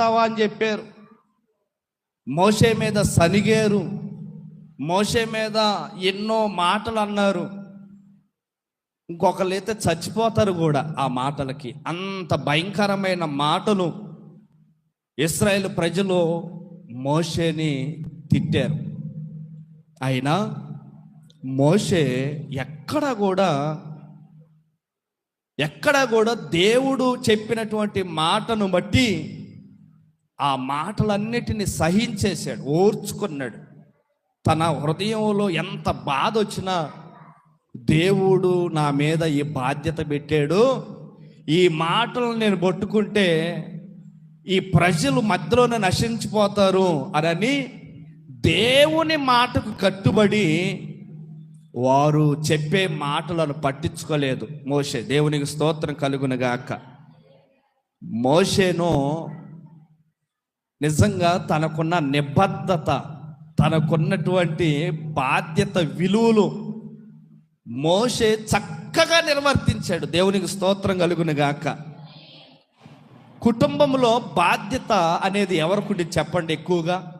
చేస్తావా అని చెప్పారు. మోషే మీద సనిగేరు. మోషే మీద ఎన్నో మాటలు అన్నారు. ఇంకొకళ్ళు అయితే చచ్చిపోతారు కూడా ఆ మాటలకి. అంత భయంకరమైన మాటలు ఇస్రాయేల్ ప్రజలు మోషేని తిట్టారు. అయినా మోషే ఎక్కడ కూడా ఎక్కడ కూడా దేవుడు చెప్పినటువంటి మాటను బట్టి ఆ మాటలన్నిటిని సహించేశాడు ఓర్చుకున్నాడు. తన హృదయంలో ఎంత బాధ వచ్చినా దేవుడు నా మీద ఈ బాధ్యత పెట్టాడు. ఈ మాటలు నేను పట్టుకుంటే ఈ ప్రజలు మధ్యలోనే నశించిపోతారు అని దేవుని మాటకు కట్టుబడి వారు చెప్పే మాటలను పట్టించుకోలేదు మోషే. దేవునికి స్తోత్రం కలుగునగాక. మోషేను నిజంగా తనకున్న నిబద్ధత తనకున్నటువంటి బాధ్యత విలువలు మోషే చక్కగా నిర్వర్తించాడు. దేవునికి స్తోత్రం కలుగునుగాక కుటుంబంలో బాధ్యత అనేది ఎవరికి చెప్పండి ఎక్కువగా?